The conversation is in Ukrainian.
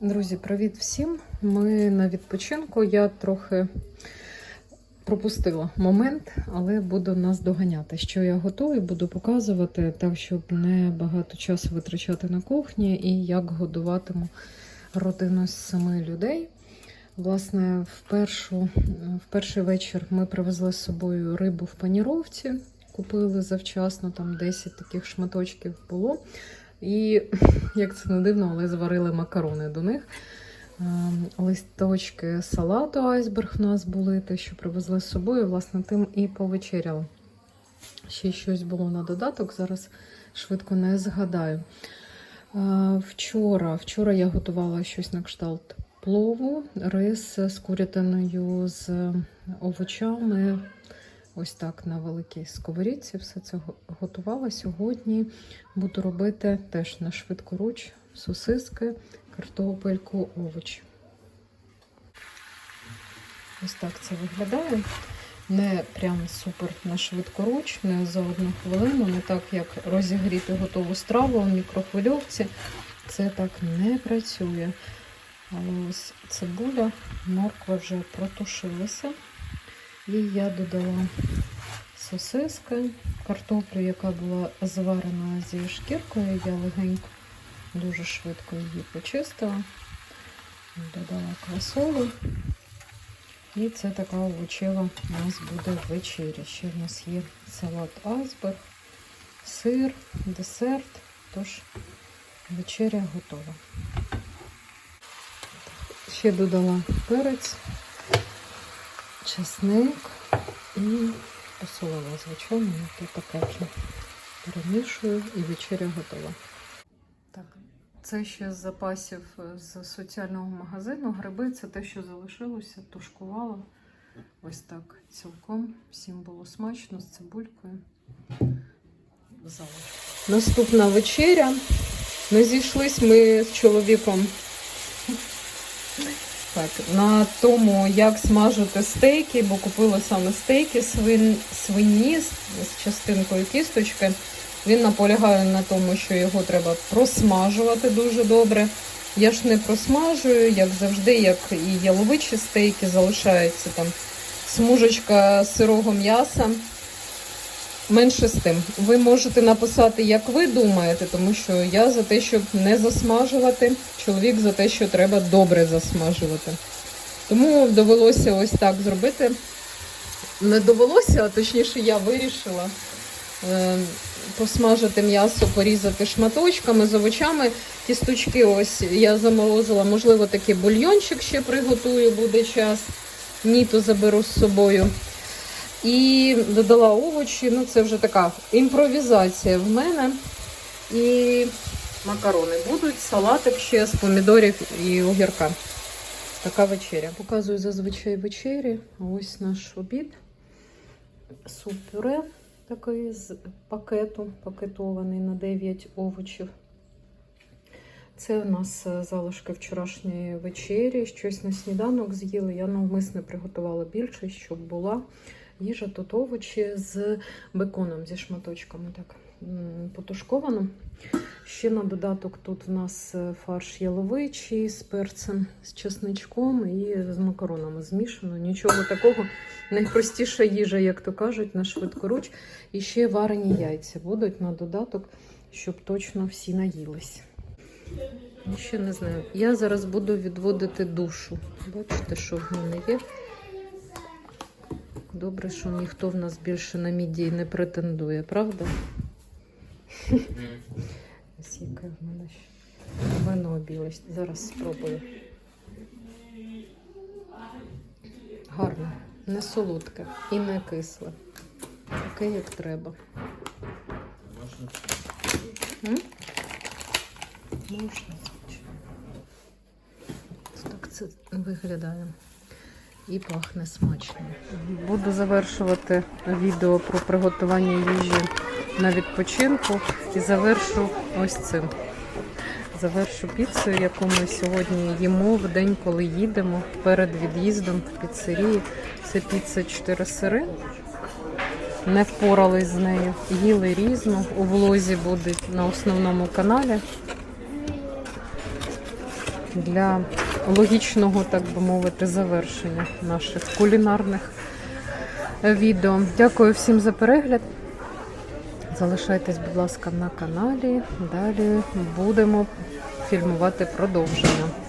Друзі, привіт всім! Ми на відпочинку. Я трохи пропустила момент, але буду нас доганяти. Що я готую, буду показувати, так щоб не багато часу витрачати на кухні і як годуватиму родину з семи людей. Власне, в, першу, в перший вечір ми привезли з собою рибу в паніровці, купили завчасно, там 10 таких шматочків було. І як це не дивно, але зварили макарони до них. Ем, Листочки салату айсберг в нас були, те, що привезли з собою, власне, тим і повечеряли. Ще щось було на додаток, зараз швидко не згадаю. Е, Вчора, вчора я готувала щось на кшталт плову, рис з курятиною, з овочами. Ось так на великій сковорідці все це готувала. Сьогодні буду робити теж на швидкоруч сосиски, картопельку, овочі. Ось так це виглядає. Не прям супер на швидкоруч, не за одну хвилину, не так як розігріти готову страву в мікрохвильовці. Це так не працює. Але ось цибуля, морква вже протушилася. І я додала сосиски, картоплю, яка була зварена зі шкіркою. Я легенько, дуже швидко її почистила. Додала квасолу. І це така овочева у нас буде вечеря. Ще в нас є салат айсберг, сир, десерт. Тож вечеря готова. Ще додала перець, чесник і посолила, звичайно, то таке перемішую і вечеря готова. Так, це ще з запасів з соціального магазину. Гриби це те, що залишилося, тушкувала. Ось так цілком. Всім було смачно з цибулькою. Залишки. Наступна вечеря. Ми зійшлись ми з чоловіком так, на тому, як смажити стейки, бо купила саме стейки свин, свині з, частинкою кісточки. Він наполягає на тому, що його треба просмажувати дуже добре. Я ж не просмажую, як завжди, як і яловичі стейки, залишається там смужечка сирого м'яса. Менше з тим. Ви можете написати, як ви думаєте, тому що я за те, щоб не засмажувати, чоловік за те, що треба добре засмажувати. Тому довелося ось так зробити. Не довелося, а точніше, я вирішила е, посмажити м'ясо, порізати шматочками з овочами. Кісточки ось я заморозила, можливо, такий бульйончик ще приготую, буде час. Ні, заберу з собою. І додала овочі. Ну, це вже така імпровізація в мене. І макарони будуть, салатик ще з помідорів і огірка. Така вечеря. Показую зазвичай вечері. Ось наш обід. Суп-пюре такий з пакету, пакетований на 9 овочів. Це у нас е, залишки вчорашньої вечері. Щось на сніданок з'їли. Я навмисне приготувала більше, щоб була їжа. Тут овочі з беконом, зі шматочками. Так потушковано. Ще на додаток тут в нас е, фарш яловичий з перцем, з чесничком і з макаронами змішано. Нічого такого. Найпростіша їжа, як то кажуть, на швидкоруч. І ще варені яйця будуть на додаток, щоб точно всі наїлись. Ще не знаю. Я зараз буду відводити душу. Бачите, що в мене є. Добре, що ніхто в нас більше на мідії не претендує, правда? Ось яке в мене ще вино біле. Зараз спробую. Гарне, не солодке і не кисле. Таке, як треба. Можна, звичайно. Так це виглядає. І пахне смачно. Буду завершувати відео про приготування їжі на відпочинку і завершу ось цим. Завершу піцею, яку ми сьогодні їмо в день, коли їдемо перед від'їздом в піцерії. Це піца 4 сири. Не впорались з нею. Їли різну. У влозі буде на основному каналі. для логічного, так би мовити, завершення наших кулінарних відео. Дякую всім за перегляд. Залишайтесь, будь ласка, на каналі. Далі будемо фільмувати продовження.